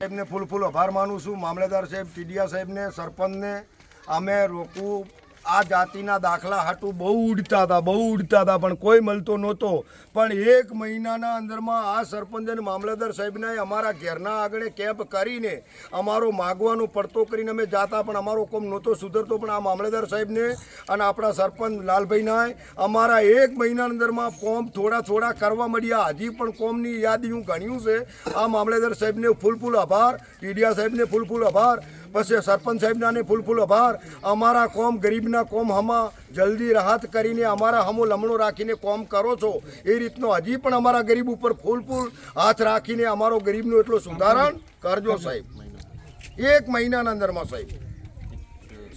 સાહેબને ફૂલ ફૂલ આભાર માનું છું. મામલેદાર સાહેબ ટીડિયા સાહેબને સરપંચને અમે રોકવું આ જાતિના દાખલા હાટું બહુ ઉડતા હતા, બહુ ઉડતા હતા, પણ કોઈ મળતો નહોતો. પણ એક મહિનાના અંદરમાં આ સરપંચ અને મામલતદાર સાહેબને અમારા ઘેરના આગળ કેમ્પ કરીને અમારો માગવાનો પડતો કરીને અમે જાતા, પણ અમારો કોમ નહોતો સુધરતો. પણ આ મામલતદાર સાહેબને અને આપણા સરપંચ લાલભાઈના અમારા એક મહિનાના અંદરમાં કોમ થોડા થોડા કરવા મળ્યા. હજી પણ કોમની યાદી હું ગણ્યું છે. આ મામલતદાર સાહેબને ફૂલ ફૂલ આભાર. પીડિયા સાહેબને ફૂલ ફૂલ આભાર. પછી સરપંચ સાહેબના ને ફૂલ ફૂલ આભાર. અમારા કોમ ગરીબના કોમ હમા જલ્દી રાહત કરીને અમારા હમો લમણો રાખીને કોમ કરો છો. એ રીતનો હજી પણ અમારા ગરીબ ઉપર ફૂલ ફૂલ હાથ રાખીને અમારો ગરીબનું એટલું સુધારણ કરજો સાહેબ. એક મહિનાના અંદરમાં સાહેબ.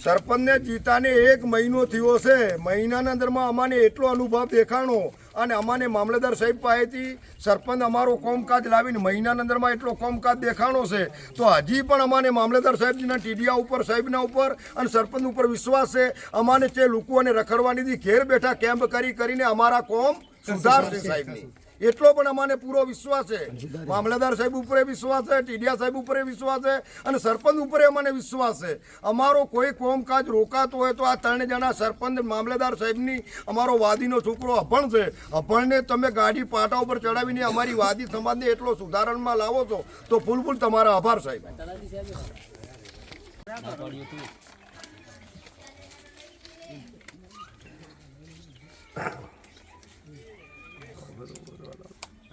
સરપંચને જીતાને એક મહિનો થયો છે. મહિનાના અંદરમાં અમાને એટલો અનુભવ દેખાણો. અને અમાને મામલેદાર સાહેબ પાસેથી સરપંચ અમારો કોમકાજ લાવીને મહિનાના અંદરમાં એટલો કોમકાજ દેખાણો છે, તો હજી પણ અમાને મામલેદાર સાહેબજીના ટીડીયા ઉપર, સાહેબના ઉપર અને સરપંચ ઉપર વિશ્વાસ છે. અમાને તે લોકો અને રખડવાની ઘેર બેઠા કેમ્પ કરી કરીને અમારા કોમ સુધારશે સાહેબની. એટલો પણ અમાને પૂરો વિશ્વાસ છે. મામલેદાર સાહેબ ઉપર વિશ્વાસ છે ટીડિયા સાહેબ ઉપર વિશ્વાસ છે અને સરપંચ ઉપર અમને વિશ્વાસ છે. અમારો કોઈ કોમકાજ રોકાતો હોય તો આ ત્રણ જણા સરપંચ મામલેદાર સાહેબની અમારો વાદીનો છોકરો અભણ છે. અભણને તમે ગાડી પાટા ઉપર ચડાવીને અમારી વાદી સમાજને એટલો સુધારણમાં લાવો છો તો ફૂલ ફૂલ તમારા આભાર સાહેબ.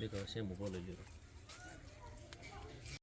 这个先不报了就个